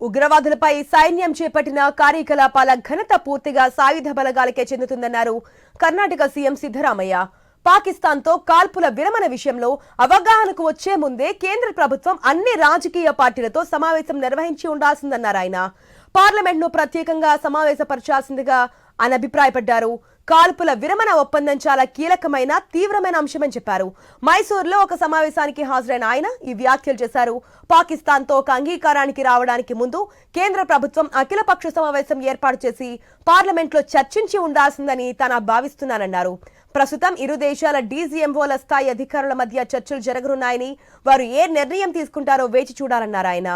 ఉగ్రవాదులపై సైన్యం చేపట్టిన కార్యకలాపాల ఘనత పూర్తిగా సాయుధ బలగాలకే చెందుతుందన్నారు కర్ణాటక సీఎం సిద్దరామయ్య పాకిస్తాన్తో కాల్పుల విరమణ విషయంలో అవగాహనకు వచ్చే ముందే కేంద్ర ప్రభుత్వం అన్ని రాజకీయ పార్టీలతో సమావేశం నిర్వహించి ఉండాల్సిందన్నారు ఆయన. పార్లమెంట్ను ప్రత్యేకంగా సమావేశపరచాల్సిందిగా ఆయన అభిప్రాయపడ్డారు. కాల్పుల విరమణ ఒప్పందం చాలా కీలకమైన తీవ్రమైన అంశమని చెప్పారు. మైసూరులో ఒక సమావేశానికి హాజరైన ఆయన ఈ వ్యాఖ్యలు చేశారు. పాకిస్తాన్తో ఒక అంగీకారానికి రావడానికి ముందు కేంద్ర ప్రభుత్వం అఖిలపక్ష సమావేశం ఏర్పాటు చేసి పార్లమెంట్లో చర్చించి ఉండాల్సిందని తాను భావిస్తున్నానన్నారు. ప్రస్తుతం ఇరు దేశాల డీజీఎంఓల స్థాయి అధికారుల మధ్య చర్చలు జరగనున్నాయని వారు ఏ నిర్ణయం తీసుకుంటారో వేచి చూడాలన్నారు ఆయన.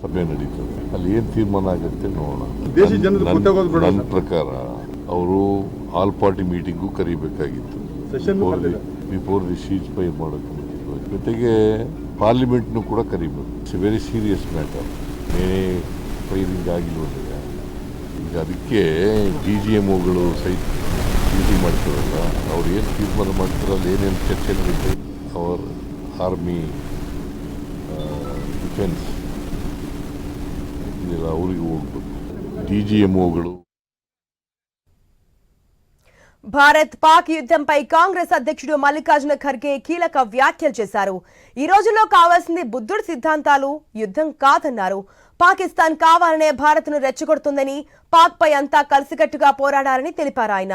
ಸಭೆ ನಡೀತದೆ. ಅಲ್ಲಿ ಏನು ತೀರ್ಮಾನ ಆಗುತ್ತೆ ನೋಡೋಣ. ನನ್ನ ಪ್ರಕಾರ ಅವರು ಆಲ್ ಪಾರ್ಟಿ ಮೀಟಿಂಗು ಕರಿಬೇಕಾಗಿತ್ತು. ಬಿಫೋರ್ ದಿ ಸೀಜ್ ಪೈ ಮಾಡೋಕ್ಕೆ ಮುಂಚಿತವಾಗಿ. ಜೊತೆಗೆ ಪಾರ್ಲಿಮೆಂಟ್ನು ಕೂಡ ಕರಿಬೇಕು. ಇಟ್ಸ್ ವೆರಿ ಸೀರಿಯಸ್ ಮ್ಯಾಟರ್ ಏನೇ ಫೈರಿಂಗ್ ಆಗಿಲ್ವಲ್ಲ ಈಗ ಅದಕ್ಕೆ ಡಿ ಜಿ ಎಂ ಒಗಳು ಸಹಿತ ಮೀಟಿಂಗ್ ಮಾಡ್ತಾರಲ್ಲ ಅವ್ರು ಏನು ತೀರ್ಮಾನ ಮಾಡ್ತಾರೋ ಅಲ್ಲಿ ಏನೇನು ಚರ್ಚೆ ನಡೀತದೆ our army defence Bharat Pak యుద్ధంపై Congress అధ్యక్షుడు మల్లికార్జున ఖర్గే కీలక వ్యాఖ్యలు చేశారు ఈ రోజుల్లో కావాల్సింది బుద్ధుడి సిద్ధాంతాలు యుద్ధం కాదన్నారు పాకిస్తాన్ కావాలనే భారత్ను రెచ్చగొడుతుందని పాక్ పై అంతా కలిసికట్టుగా పోరాడాలని తెలిపారు ఆయన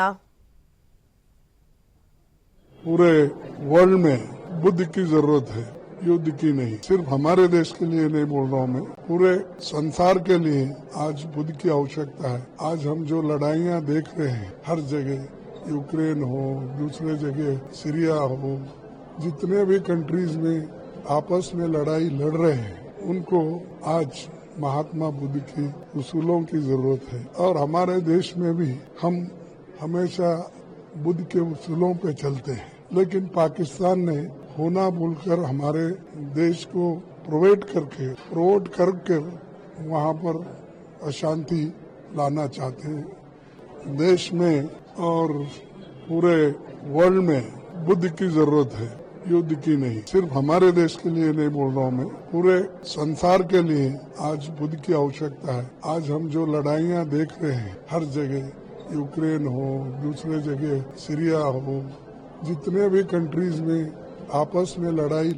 युद्ध की नहीं। सिर्फ़ हमारे देश के लिए नहीं बोल रहा हूँ मैं। पूरे संसार के लिए आज बुद्ध की आवश्यकता है। आज हम जो लड़ाइयाँ देख रहे हैं, हर जगह, यूक्रेन हो, दूसरे जगह, सीरिया हो, जितने भी कंट्रीज़ में आपस में लड़ाई लड़ रहे हैं, उनको आज महात्मा बुद्ध की उसूलों की ज़रूरत है। और हमारे देश में भी हम हमेशा बुद्ध के उसूलों पे चलते हैं। लेकिन पाकिस्तान ने होना बोलकर हमारे देश को प्रोवाइड करके प्रोवाइड करके वहाँ पर अशांति लाना चाहते हैं। देश में और पूरे वर्ल्ड में बुद्ध की ज़रूरत है, युद्ध की नहीं। सिर्फ़ हमारे देश के लिए नहीं बोल रहा हूँ मैं, पूरे संसार के लिए आज बुद्ध की आवश्यकता है। आज हम जो लड़ाइयाँ देख रहे हैं, हर जगह, यूक्रेन हो, दूसरे जगह, सीरिया हो, जितने भी कंट्रीज़ में آپس میں لڑائی